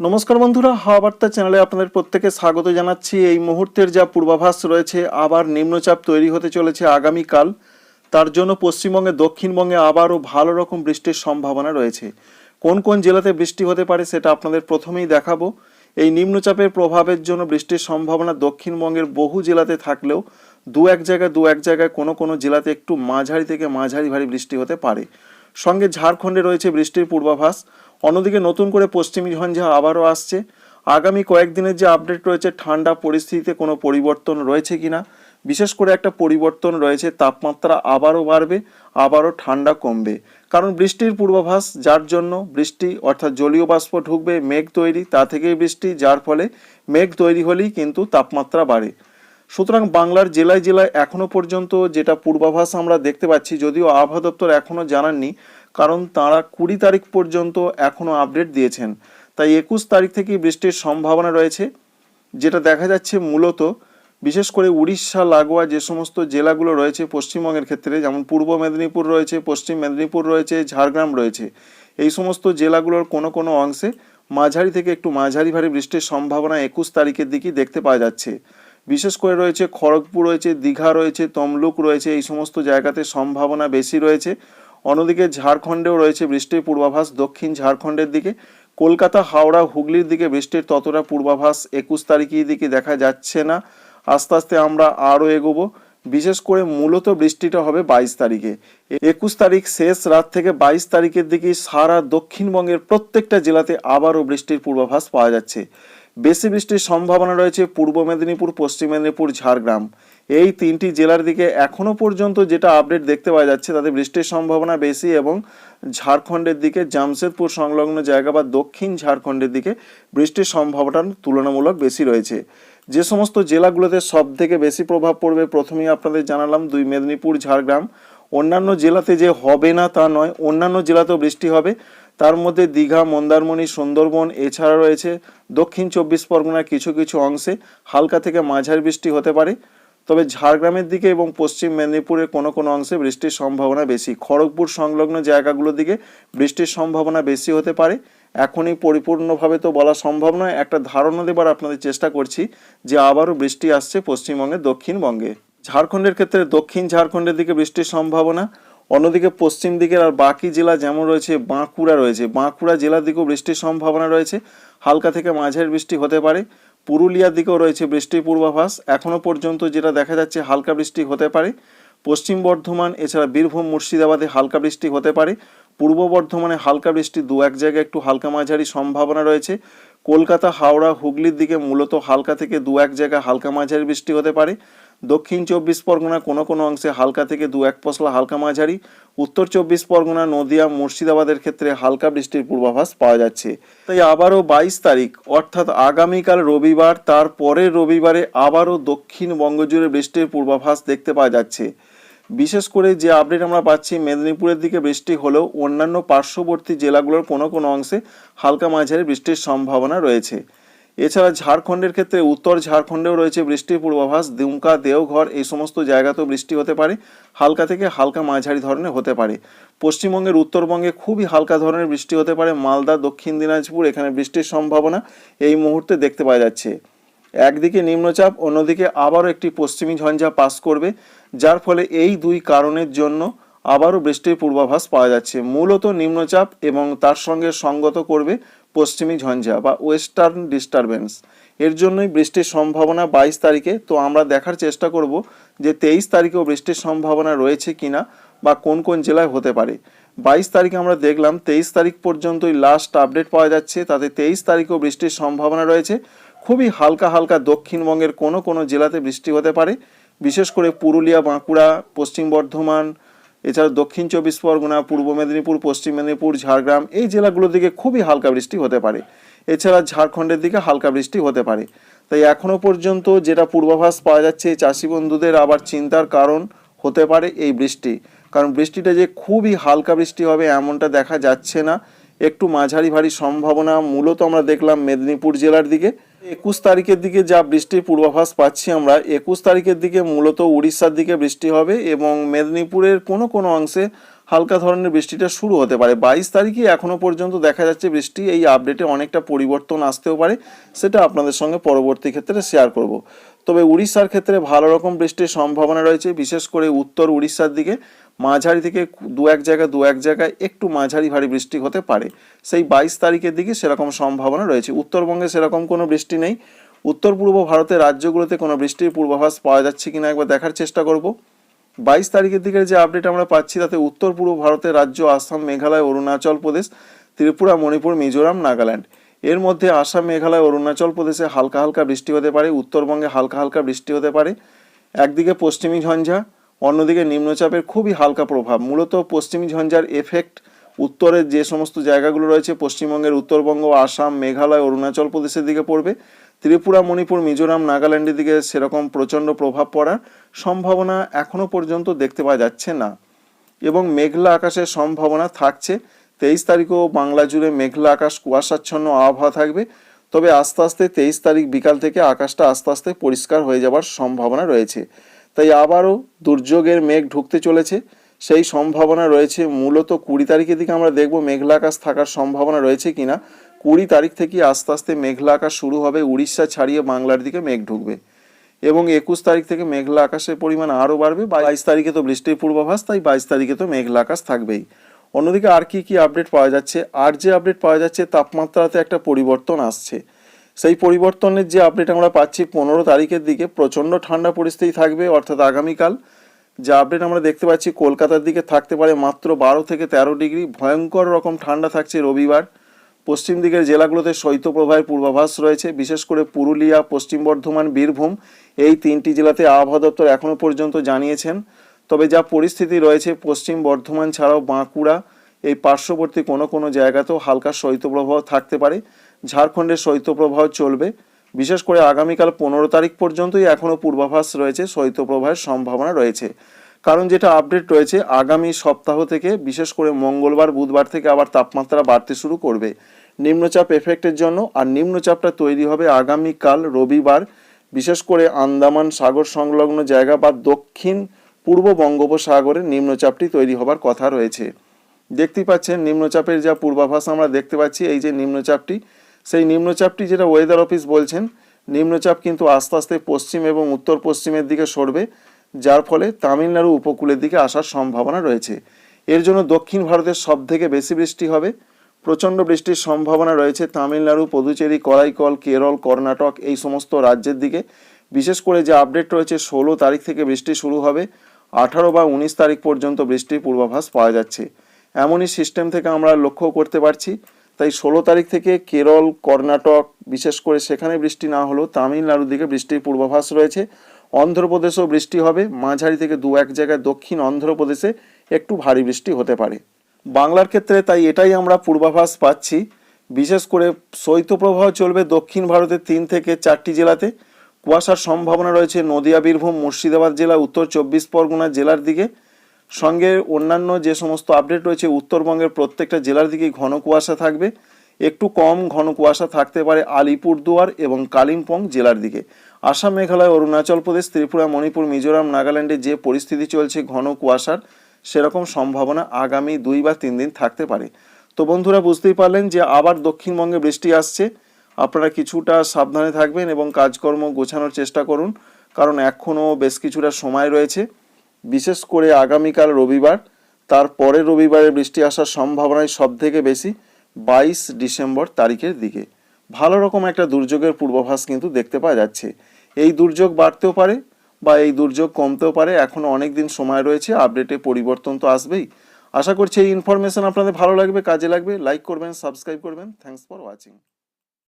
নমস্কার বন্ধুরা হাওয়া বার্তা চ্যানেলে আপনাদের প্রত্যেকে স্বাগত জানাচ্ছি। এই মুহূর্তের যা পূর্বাভাস রয়েছে, আবার নিম্নচাপ তৈরি হতে চলেছে আগামীকাল। তার জন্য পশ্চিমবঙ্গে, দক্ষিণবঙ্গে আবারও ভালো রকম বৃষ্টির সম্ভাবনা রয়েছে। কোন কোন জেলাতে বৃষ্টি হতে পারে সেটা আপনাদের প্রথমেই দেখাবো। এই নিম্নচাপের প্রভাবের জন্য বৃষ্টির সম্ভাবনা দক্ষিণবঙ্গের বহু জেলাতে থাকলেও দু এক জায়গায়, দু এক জায়গায় কোনো কোনো জেলাতে একটু মাঝারি থেকে মাঝারি ভারী বৃষ্টি হতে পারে। সঙ্গে ঝাড়খণ্ডে রয়েছে বৃষ্টির পূর্বাভাস। অন্যদিকে নতুন করে পশ্চিমী ঝঞ্ঝা আবারও আসছে। আগামী কয়েকদিনের যে আপডেট রয়েছে, ঠান্ডা পরিস্থিতিতে কোনো পরিবর্তন রয়েছে কিনা, বিশেষ করে একটা পরিবর্তন রয়েছে, তাপমাত্রা আবারও বাড়বে, আবারও ঠান্ডা কমবে। কারণ বৃষ্টির পূর্বাভাস, যার জন্য বৃষ্টি অর্থাৎ জলীয় বাষ্প ঢুকবে, মেঘ তৈরি, তা থেকেই বৃষ্টি, যার ফলে মেঘ তৈরি হলেই কিন্তু তাপমাত্রা বাড়ে। সুতরাং বাংলার জেলায় জেলায় এখনও পর্যন্ত যেটা পূর্বাভাস আমরা দেখতে পাচ্ছি, যদিও আবহাওয়া দপ্তর এখনও জানাননি কারণ তারা কুড়ি তারিখ পর্যন্ত এখনও আপডেট দিয়েছেন। তাই একুশ তারিখ থেকেই বৃষ্টির সম্ভাবনা রয়েছে, যেটা দেখা যাচ্ছে মূলত বিশেষ করে উড়িষ্যা, লাগোয়া যে সমস্ত জেলাগুলো রয়েছে পশ্চিমবঙ্গের ক্ষেত্রে, যেমন পূর্ব মেদিনীপুর রয়েছে, পশ্চিম মেদিনীপুর রয়েছে, ঝাড়গ্রাম রয়েছে, এই সমস্ত জেলাগুলোর কোনো কোনো অংশে মাঝারি থেকে একটু মাঝারি ভারী বৃষ্টির সম্ভাবনা একুশ তারিখের দিকেই দেখতে পাওয়া যাচ্ছে। বিশেষ করে রয়েছে খড়গপুর রয়েছে, দীঘা রয়েছে, তমলুক রয়েছে, এই সমস্ত জায়গাতে সম্ভাবনা বেশি রয়েছে। অন্যদিকে ঝাড়খণ্ডেও রয়েছে বৃষ্টির পূর্বাভাস, দক্ষিণ ঝাড়খণ্ডের দিকে। কলকাতা, হাওড়া, হুগলির দিকে বৃষ্টির ততটা পূর্বাভাস একুশ তারিখের দিকে দেখা যাচ্ছে না। আস্তে আস্তে আমরা আরও এগোবো। বিশেষ করে মূলত বৃষ্টিটা হবে বাইশ তারিখে। একুশ তারিখ শেষ রাত থেকে বাইশ তারিখের দিকে সারা দক্ষিণবঙ্গের প্রত্যেকটা জেলাতে আবারও বৃষ্টির পূর্বাভাস পাওয়া যাচ্ছে। বেশি বৃষ্টির সম্ভাবনা রয়েছে পূর্ব মেদিনীপুর, পশ্চিম মেদিনীপুর, ঝাড়গ্রাম। এই তিনটি জেলার দিকে এখনও পর্যন্ত যেটা আপডেট দেখতে পাওয়া যাচ্ছে, তাতে বৃষ্টির সম্ভাবনা বেশি এবং ঝাড়খণ্ডের দিকে জামশেদপুর সংলগ্ন জায়গা বা দক্ষিণ ঝাড়খণ্ডের দিকে বৃষ্টির সম্ভাবনা তুলনামূলক বেশি রয়েছে। যে সমস্ত জেলাগুলোতে সব থেকে বেশি প্রভাব পড়বে প্রথমেই আপনাদের জানালাম, দুই মেদিনীপুর, ঝাড়গ্রাম। অন্যান্য জেলাতে যে হবে না তা নয়, অন্যান্য জেলাতেও বৃষ্টি হবে। তার মধ্যে দীঘা, মন্দারমণি, সুন্দরবন এছাড়া রয়েছে। দক্ষিণ চব্বিশ পরগনার কিছু কিছু অংশে হালকা থেকে মাঝারি বৃষ্টি হতে পারে। তবে ঝাড়গ্রামের দিকে এবং পশ্চিম মেদিনীপুরের কোনো কোনো অংশে বৃষ্টির সম্ভাবনা বেশি। খড়গপুর সংলগ্ন জায়গাগুলোর দিকে বৃষ্টির সম্ভাবনা বেশি হতে পারে। এখনই পরিপূর্ণভাবে তো বলা সম্ভব নয়। একটা ধারণা দেবার আপনাদের চেষ্টা করছি যে আবারও বৃষ্টি আসছে পশ্চিমবঙ্গে দক্ষিণবঙ্গে। ঝাড়খণ্ডের ক্ষেত্রে দক্ষিণ ঝাড়খণ্ডের দিকে বৃষ্টির সম্ভাবনা অন্যদিকে পশ্চিম দিকের আর বাকি জেলা যেমন রয়েছে, বাঁকুড়া রয়েছে। বাঁকুড়া জেলার দিকেও বৃষ্টির সম্ভাবনা রয়েছে। হালকা থেকে মাঝের বৃষ্টি হতে পারে। পুরুলিয়ার দিকেও রয়েছে বৃষ্টির পূর্বাভাস। এখনও পর্যন্ত যেটা দেখা যাচ্ছে, হালকা বৃষ্টি হতে পারে। পশ্চিম বর্ধমান, এছাড়া বীরভূম, মুর্শিদাবাদে হালকা বৃষ্টি হতে পারে। পূর্ব বর্ধমানে হালকা বৃষ্টি দু এক জায়গায় একটু হালকা মাঝারি সম্ভাবনা রয়েছে। কলকাতা, হাওড়া, হুগলির দিকে মূলত হালকা থেকে দু এক জায়গায় হালকা মাঝারি বৃষ্টি হতে পারে। দক্ষিণ চব্বিশ পরগনা কোনো কোনো অংশে হালকা থেকে দু এক পশলা হালকা মাঝারি। উত্তর চব্বিশ পরগনা, নদিয়া, মুর্শিদাবাদের ক্ষেত্রে হালকা বৃষ্টির পূর্বাভাস পাওয়া যাচ্ছে। তাই আবারও বাইশ তারিখ, অর্থাৎ আগামীকাল রবিবার তার পরের রবিবারে আবারও দক্ষিণবঙ্গ জুড়ে বৃষ্টির পূর্বাভাস দেখতে পাওয়া যাচ্ছে। বিশেষ করে যে আপডেট আমরা পাচ্ছি, মেদিনীপুরের দিকে বৃষ্টি হলেও অন্যান্য পার্শ্ববর্তী জেলাগুলোর কোনো কোনো অংশে হালকা মাঝারি বৃষ্টির সম্ভাবনা রয়েছে। এছাড়া ঝাড়খণ্ডের ক্ষেত্রে উত্তর ঝাড়খণ্ডেও রয়েছে বৃষ্টির পূর্বাভাস, দুমকা, দেওঘর, এই সমস্ত জায়গাতেও বৃষ্টি হতে পারে, হালকা থেকে হালকা মাঝারি ধরনের হতে পারে। পশ্চিমবঙ্গের উত্তরবঙ্গে খুবই হালকা ধরনের বৃষ্টি হতে পারে, মালদা, দক্ষিণ দিনাজপুর, এখানে বৃষ্টির সম্ভাবনা এই মুহূর্তে দেখতে পাওয়া যাচ্ছে। একদিকে নিম্নচাপ, অন্যদিকে আবারও একটি পশ্চিমী ঝঞ্ঝা পাস করবে, যার ফলে এই দুই কারণের জন্য আবারও বৃষ্টির পূর্বাভাস পাওয়া যাচ্ছে। মূলত নিম্নচাপ এবং তার সঙ্গে সঙ্গত করবে পশ্চিমী ঝঞ্ঝা বা ওয়েস্টার্ন ডিস্টারবেন্স। এর জন্যই বৃষ্টির সম্ভাবনা বাইশ তারিখে। তো আমরা দেখার চেষ্টা করব যে তেইশ তারিখেও বৃষ্টির সম্ভাবনা রয়েছে কিনা বা কোন কোন জেলায় হতে পারে। বাইশ তারিখে আমরা দেখলাম, তেইশ তারিখ পর্যন্তই লাস্ট আপডেট পাওয়া যাচ্ছে। তাতে তেইশ তারিখেও বৃষ্টির সম্ভাবনা রয়েছে। খুবই হালকা হালকা দক্ষিণবঙ্গের কোনো কোনো জেলাতে বৃষ্টি হতে পারে। বিশেষ করে পুরুলিয়া, বাঁকুড়া, পশ্চিম বর্ধমান এছাড়া দক্ষিণ চব্বিশ পরগনা, পূর্ব মেদিনীপুর, পশ্চিম মেদিনীপুর, ঝাড়গ্রাম, এই জেলাগুলোর দিকে খুবই হালকা বৃষ্টি হতে পারে। এছাড়া ঝাড়খণ্ডের দিকে হালকা বৃষ্টি হতে পারে। তাই এখনও পর্যন্ত যেটা পূর্বাভাস পাওয়া যাচ্ছে চাষি বন্ধুদের আবার চিন্তার কারণ হতে পারে এই বৃষ্টি। কারণ বৃষ্টিটা যে খুবই হালকা বৃষ্টি হবে এমনটা দেখা যাচ্ছে না। একটু মাঝারি ভারী সম্ভাবনা মূলত আমরা দেখলাম মেদিনীপুর জেলার দিকে। একুশ তারিখের দিকে যা বৃষ্টির পূর্বাভাস পাচ্ছি আমরা, একুশ তারিখের দিকে মূলত উড়িষ্যার দিকে বৃষ্টি হবে এবং মেদিনীপুরের কোনো কোনো অংশে হালকা ধরনের বৃষ্টিটা শুরু হতে পারে। বাইশ তারিখে এখনও পর্যন্ত দেখা যাচ্ছে বৃষ্টি, এই আপডেটে অনেকটা পরিবর্তন আসতেও পারে, সেটা আপনাদের সঙ্গে পরবর্তী ক্ষেত্রে শেয়ার করব। তবে উড়িষ্যার ক্ষেত্রে ভালো রকম বৃষ্টির সম্ভাবনা রয়েছে, বিশেষ করে উত্তর উড়িষ্যার দিকে। মাঝারি থেকে দু এক জায়গায়, দু এক জায়গায় একটু মাঝারি ভারী বৃষ্টি হতে পারে। সেই বাইশ তারিখের দিকে সেরকম সম্ভাবনা রয়েছে। উত্তরবঙ্গে সেরকম কোনো বৃষ্টি নেই। উত্তর পূর্ব ভারতের রাজ্যগুলোতে কোনো বৃষ্টির পূর্বাভাস পাওয়া যাচ্ছে কিনা একবার দেখার চেষ্টা করব। বাইশ তারিখের দিকের যে আপডেট আমরা পাচ্ছি, তাতে উত্তর পূর্ব ভারতের রাজ্য আসাম, মেঘালয়, অরুণাচল প্রদেশ, ত্রিপুরা, মণিপুর, মিজোরাম, নাগাল্যান্ড। এর মধ্যে আসাম, মেঘালয়, অরুণাচল প্রদেশে হালকা হালকা বৃষ্টি হতে পারে। উত্তরবঙ্গে হালকা হালকা বৃষ্টি হতে পারে। একদিকে পশ্চিমী ঝঞ্ঝা অন্যদিকে নিম্নচাপের খুবই হালকা প্রভাব। মূলত পশ্চিমী ঝঞ্ঝার এফেক্ট উত্তরের যে সমস্ত জায়গাগুলো রয়েছে, পশ্চিমবঙ্গের উত্তরবঙ্গ, আসাম, মেঘালয়, অরুণাচল প্রদেশের দিকে পড়বে। ত্রিপুরা, মণিপুর, মিজোরাম, নাগাল্যান্ডের দিকে সেরকম প্রচণ্ড প্রভাব পড়ার সম্ভাবনা এখনও পর্যন্ত দেখতে পাওয়া যাচ্ছে না। এবং মেঘলা আকাশের সম্ভাবনা থাকছে। তেইশ তারিখও বাংলা জুড়ে মেঘলা আকাশ কুয়াশাচ্ছন্ন আবহাওয়া থাকবে। তবে আস্তে আস্তে তেইশ তারিখ বিকাল থেকে আকাশটা আস্তে আস্তে পরিষ্কার হয়ে যাবার সম্ভাবনা রয়েছে। তাই আবারও দুর্যোগের মেঘ ঢুকতে চলেছে। সেই সম্ভাবনা রয়েছে। মূলত কুড়ি তারিখের দিকে আমরা দেখব মেঘলা আকাশ থাকার সম্ভাবনা রয়েছে কিনা। কুড়ি তারিখ থেকে আস্তে আস্তে মেঘলা আকাশ শুরু হবে। উড়িষ্যা ছাড়িয়ে বাংলার দিকে মেঘ ঢুকবে। এবং একুশ তারিখ থেকে মেঘলা আকাশের পরিমাণ আরও বাড়বে। বাইশ তারিখে তো বৃষ্টির পূর্বাভাস, তাই বাইশ তারিখে তো মেঘলা আকাশ থাকবেই। অন্যদিকে আর কি কি আপডেট পাওয়া যাচ্ছে? আর যে আপডেট পাওয়া যাচ্ছে, তাপমাত্রাতে একটা পরিবর্তন আসছে। সেই পরিবর্তনের যে আপডেট আমরা পাচ্ছি পনেরো তারিখের দিকে, প্রচণ্ড ঠান্ডা পরিস্থিতি থাকবে, অর্থাৎ আগামীকাল। যে আপডেট আমরা দেখতে পাচ্ছি কলকাতার দিকে থাকতে পারে মাত্র বারো থেকে তেরো ডিগ্রি, ভয়ঙ্কর রকম ঠান্ডা থাকছে রবিবার। পশ্চিম দিকের জেলাগুলোতে শৈত্যপ্রবাহের পূর্বাভাস রয়েছে, বিশেষ করে পুরুলিয়া, পশ্চিম বর্ধমান, বীরভূম এই তিনটি জেলাতে আবহাওয়া দপ্তর এখনও পর্যন্ত জানিয়েছেন। তবে যা পরিস্থিতি রয়েছে পশ্চিম বর্ধমান ছাড়াও বাঁকুড়া এই পার্শ্ববর্তী কোনো কোনো জায়গাতেও হালকা শৈত্যপ্রবাহ থাকতে পারে। ঝাড়খণ্ডের শৈত্যপ্রবাহ চলবে। বিশেষ করে আগামীকাল পনেরো তারিখ পর্যন্তই এখনও পূর্বাভাস রয়েছে, শৈত্যপ্রবাহের সম্ভাবনা রয়েছে। কারণ যেটা আপডেট রয়েছে, আগামী সপ্তাহ থেকে, বিশেষ করে মঙ্গলবার, বুধবার থেকে আবার তাপমাত্রা বাড়তে শুরু করবে। নিম্নচাপ এফেক্টের জন্য আর নিম্নচাপটা তৈরি হবে আগামীকাল রবিবার। বিশেষ করে আন্দামান সাগর সংলগ্ন জায়গা বা দক্ষিণ পূর্ব বঙ্গোপসাগরে নিম্নচাপটি তৈরি হবার কথা রয়েছে। দেখতেই পাচ্ছেন নিম্নচাপের যা পূর্বাভাস আমরা দেখতে পাচ্ছি, এই যে নিম্নচাপটি, সেই নিম্নচাপটি যেটা ওয়েদার অফিস বলছেন, নিম্নচাপ কিন্তু আস্তে আস্তে পশ্চিম এবং উত্তর পশ্চিমের দিকে সরবে, যার ফলে তামিলনাড়ু উপকূলের দিকে আসার সম্ভাবনা রয়েছে। এর জন্য দক্ষিণ ভারতের সব থেকে বেশি বৃষ্টি হবে। প্রচণ্ড বৃষ্টির সম্ভাবনা রয়েছে তামিলনাড়ু, পদুচেরি করাইকল কেরল, কর্ণাটক, এই সমস্ত রাজ্যের দিকে। বিশেষ করে যে আপডেট রয়েছে, ষোলো তারিখ থেকে বৃষ্টি শুরু হবে। আঠারো বা উনিশ তারিখ পর্যন্ত বৃষ্টির পূর্বাভাস পাওয়া যাচ্ছে। এমনই সিস্টেম থেকে আমরা লক্ষ্য করতে পারছি। তাই ষোলো তারিখ থেকে কেরল, কর্ণাটক, বিশেষ করে সেখানে বৃষ্টি না হলেও তামিলনাড়ুর দিকে বৃষ্টির পূর্বাভাস রয়েছে। অন্ধ্রপ্রদেশেও বৃষ্টি হবে। মাঝারি থেকে দু এক জায়গায় দক্ষিণ অন্ধ্রপ্রদেশে একটু ভারী বৃষ্টি হতে পারে। বাংলার ক্ষেত্রে তাই এটাই আমরা পূর্বাভাস পাচ্ছি। বিশেষ করে শৈত্যপ্রবাহ চলবে দক্ষিণ ভারতের তিন থেকে চারটি জেলাতে। কুয়াশার সম্ভাবনা রয়েছে নদিয়া, বীরভূম, মুর্শিদাবাদ জেলা, উত্তর চব্বিশ পরগনা জেলার দিকে। সঙ্গে অন্যান্য যে সমস্ত আপডেট রয়েছে, উত্তরবঙ্গের প্রত্যেকটা জেলার দিকেই ঘন কুয়াশা থাকবে। একটু কম ঘন কুয়াশা থাকতে পারে আলিপুরদুয়ার এবং কালিম্পং জেলার দিকে। আসাম, মেঘালয়, অরুণাচল প্রদেশ, ত্রিপুরা, মণিপুর, মিজোরাম, নাগাল্যান্ডে যে পরিস্থিতি চলছে ঘন কুয়াশার, সেরকম সম্ভাবনা আগামী দুই বা তিন দিন থাকতে পারে। তো বন্ধুরা, বুঝতেই পারলেন যে আবার দক্ষিণবঙ্গে বৃষ্টি আসছে। আপনারা কিছুটা সাবধানে থাকবেন এবং কাজকর্ম গোছানোর চেষ্টা করুন, কারণ এখনও বেশ কিছুটা সময় রয়েছে। বিশেষ করে আগামীকাল রবিবার তারপরে রবিবারে বৃষ্টি আসার সম্ভাবনাই সব থেকে বেশি বাইশ ডিসেম্বর তারিখের দিকে। ভালো রকম একটা দুর্যোগের পূর্বাভাস কিন্তু দেখতে পাওয়া যাচ্ছে। এই দুর্যোগ বাড়তেও পারে বা এই দুর্যোগ কমতেও পারে এখনও অনেক দিন সময় রয়েছে, আপডেটে পরিবর্তন তো আসবেই। আশা করছি এই ইনফরমেশন আপনাদের ভালো লাগবে, কাজে লাগবে। লাইক করবেন সাবস্ক্রাইব করবেন। Thanks for watching